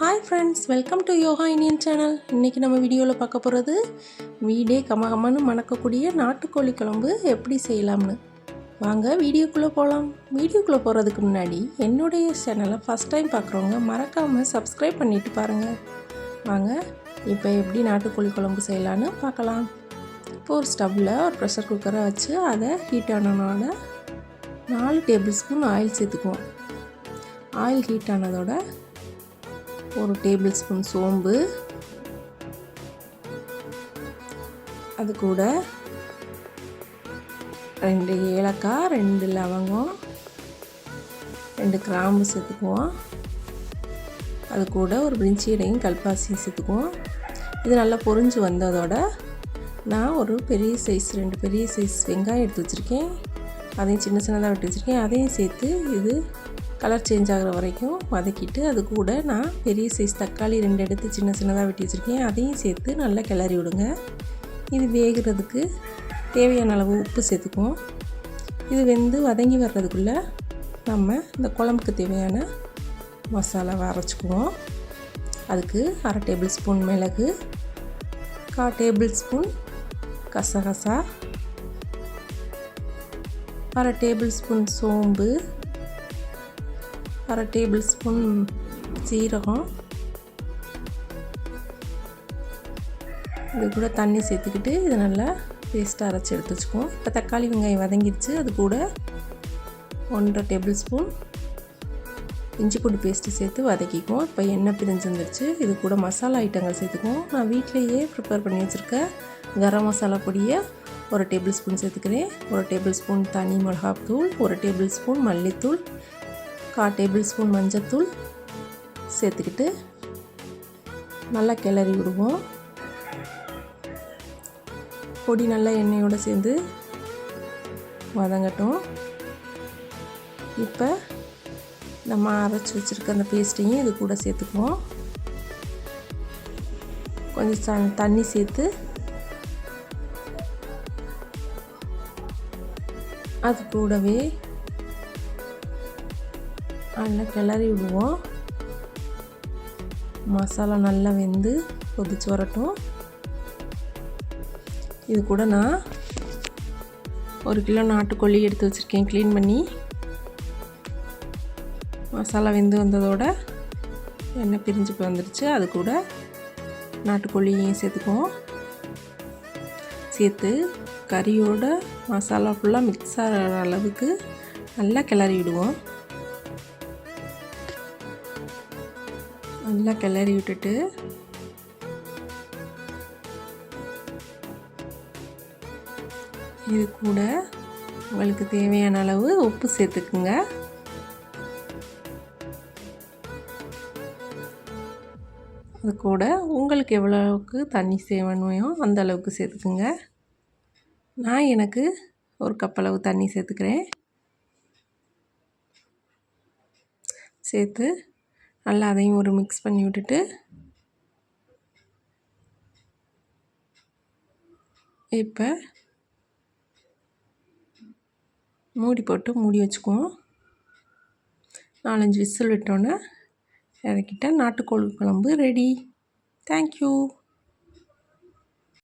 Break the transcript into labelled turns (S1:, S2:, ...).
S1: Hi friends welcome to Yoga Indian channel இன்றைக்கி நம்ம வீடியோவில் பார்க்க போகிறது வீடே கமகமன்னு மணக்கக்கூடிய நாட்டுக்கோழி குழம்பு எப்படி செய்யலாம்னு. வாங்க வீடியோக்குள்ளே போகலாம் வீடியோக்குள்ளே போகிறதுக்கு முன்னாடி என்னுடைய சேனலை ஃபஸ்ட் டைம் பார்க்குறவங்க மறக்காமல் சப்ஸ்கிரைப் பண்ணிவிட்டு பாருங்கள் வாங்க இப்போ எப்படி நாட்டுக்கோழி குழம்பு செய்யலான்னு பார்க்கலாம். இப்போ ஒரு ஸ்டவ்வில் ஒரு ப்ரெஷர் குக்கரை வச்சு அதை ஹீட் ஆனதோட நாலு டேபிள் ஸ்பூன் ஆயில் சேர்த்துக்குவோம். ஆயில் ஹீட் ஆனதோட ஒரு டேபிள் ஸ்பூன் சோம்பு. அது கூட ரெண்டு ஏலக்காய் ரெண்டு லவங்கம் ரெண்டு கிராம்பு சேர்த்துக்குவோம். அது கூட ஒரு பிரிஞ்சீடையும் கல்பாசியும் சேர்த்துக்குவோம். இது நல்லா பொரிஞ்சு வந்ததோட நான் ஒரு பெரிய சைஸ் ரெண்டு பெரிய சைஸ் வெங்காயம் எடுத்து வச்சுருக்கேன். அதையும் சின்ன சின்னதாக வெட்டி வச்சுருக்கேன். அதையும் சேர்த்து இது கலர் சேஞ்ச் ஆகிற வரைக்கும் வதக்கிட்டு அது கூட நான் பெரிய சைஸ் தக்காளி ரெண்டு எடுத்து சின்ன சின்னதாக வெட்டி வச்சுருக்கேன். அதையும் சேர்த்து நல்லா கிளறி விடுங்க. இது வேகிறதுக்கு தேவையான அளவு உப்பு சேர்த்துக்குவோம். இது வெந்து வதங்கி வர்றதுக்குள்ளே நம்ம இந்த குழம்புக்கு தேவையான மசாலாவை அரைச்சிக்குவோம். அதுக்கு அரை டேபிள் ஸ்பூன் மிளகு கா டேபிள் ஸ்பூன் கசகசா அரை டேபிள் ஸ்பூன் சோம்பு அரை டேபிள் ஸ்பூன் சீரகம். இது கூட தண்ணி சேர்த்துக்கிட்டு இது நல்லா பேஸ்ட்டாக அரைச்சி எடுத்து வச்சுக்குவோம். இப்போ தக்காளி வெங்காயம் வதங்கிடுச்சு அது கூட ஒன்றரை டேபிள் ஸ்பூன் இஞ்சி பூண்டு பேஸ்ட்டு சேர்த்து வதக்கிக்குவோம். இப்போ எண்ணெய் பிரிஞ்சிருந்துருச்சு. இது கூட மசாலா ஐட்டங்கள் சேர்த்துக்குவோம். நான் வீட்டிலையே ப்ரிப்பேர் பண்ணி வச்சுருக்கேன் கரம் மசாலா பொடியை ஒரு டேபிள் ஸ்பூன் சேர்த்துக்கிறேன். ஒரு டேபிள் ஸ்பூன் தனி மிளகாத்தூள் ஒரு டேபிள் ஸ்பூன் மல்லித்தூள் கால் டேபிள் ஸ்பூன் மஞ்சத்தூள் சேர்த்துக்கிட்டு நல்லா கிளறி விடுவோம். பொடி நல்லா எண்ணெயோடு சேர்ந்து வதங்கட்டும். இப்போ நம்ம அரைச்சி வச்சுருக்க அந்த பேஸ்ட்டையும் இது கூட சேர்த்துக்குவோம். கொஞ்சம் தண்ணி சேர்த்து அது கூடவே நல்லா கிளறி விடுவோம். மசாலா நல்லா வெந்து கொதிச்சு வரட்டும். இது கூட நான் ஒரு கிலோ நாட்டுக்கோழி எடுத்து வச்சுருக்கேன். க்ளீன் பண்ணி மசாலா வெந்து வந்ததோட எண்ணெய் பிரிஞ்சு போய் அது கூட நாட்டுக்கோழியும் சேர்த்துக்குவோம். சேர்த்து கறியோட மசாலா ஃபுல்லாக மிக்ஸ் ஆகிற அளவுக்கு நல்லா கிளறி விடுவோம். நல்லா கிளறி விட்டுட்டு இது கூட உங்களுக்கு தேவையான அளவு உப்பு சேர்த்துக்குங்க. அது கூட உங்களுக்கு எவ்வளோவுக்கு தண்ணி சேவனையோ அந்த அளவுக்கு சேர்த்துக்குங்க. நான் எனக்கு ஒரு கப்பளவு தண்ணி சேர்த்துக்கிறேன். சேர்த்து நல்லா அதையும் ஒரு மிக்ஸ் பண்ணி விட்டுட்டு இப்போ மூடி போட்டு மூடி வச்சுக்குவோம். நாலஞ்சு விசில் விட்டோன்னே இறக்கிட்ட நாட்டுக்கோழி குழம்பு ரெடி தேங்க்யூ